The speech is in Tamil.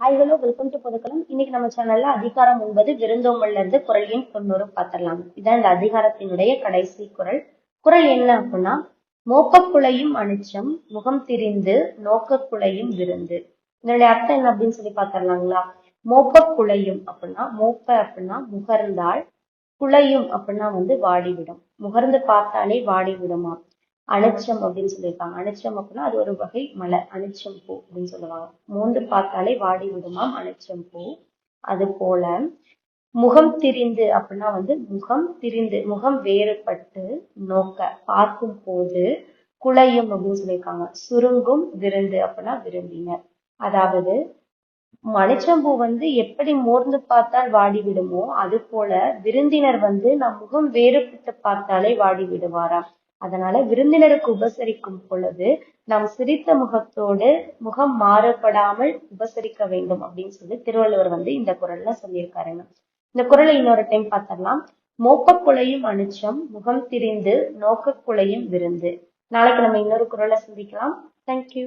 Hi hello welcome to Pothukkalam இன்னைக்கு நம்ம சேனல்ல அதிகாரம் ஒன்பது விருந்தோம்பல்ல இருந்து குரல் எண் தொண்ணூறு பார்த்துடலாம். இதான் இந்த அதிகாரத்தினுடைய கடைசி குரல். குரல் என்ன அப்படின்னா மோப்பக்குலையும் அனிச்சம் முகம் திரிந்து நோக்கக்குலையும் விருந்து. இதனுடைய அர்த்தம் என்ன அப்படின்னு சொல்லி பார்த்துடலாங்களா? மோப்பக்குலையும் அப்படின்னா மோப்ப அப்படின்னா முகர்ந்தால் குலையும் அப்படின்னா வந்து வாடிவிடும். முகர்ந்து பார்த்தாலே வாடிவிடுமா? அனிச்சம் அப்படின்னு சொல்லியிருக்காங்க. அனிச்சம் அப்படின்னா அது ஒரு வகை மலை அனிச்சம் பூ அப்படின்னு சொல்லுவாங்க. மூன்று பார்த்தாலே வாடி விடுமாம் அனிச்சம் பூ. அது போல முகம் திரிந்து அப்படின்னா வந்து முகம் திரிந்து முகம் வேறுபட்டு நோக்க பார்க்கும் போது குழையும் அப்படின்னு சொல்லியிருக்காங்க. சுருங்கும் விருந்து அப்படின்னா விரும்பினர். அதாவது மனிச்சம்பூ வந்து எப்படி மோர்ந்து பார்த்தால் வாடி விடுமோ அது போல விருந்தினர் வந்து நம் முகம் வேறுபட்டு பார்த்தாலே வாடி விடுவாராம். அதனால விருந்தினருக்கு உபசரிக்கும் பொழுது நாம் சிரித்த முகத்தோடு முகம் மாறுபடாமல் உபசரிக்க வேண்டும் அப்படின்னு சொல்லி திருவள்ளுவர் வந்து இந்த குரல்ல சொல்லியிருக்காருங்க இந்த குரலை இன்னொரு டைம் பார்த்தரலாம் மோப்பக்குலையும் அனுச்சம் முகம் திரிந்து நோக்கக்குலையும் விருந்து. நாளைக்கு நம்ம இன்னொரு குரலை சந்திக்கலாம். தேங்க்யூ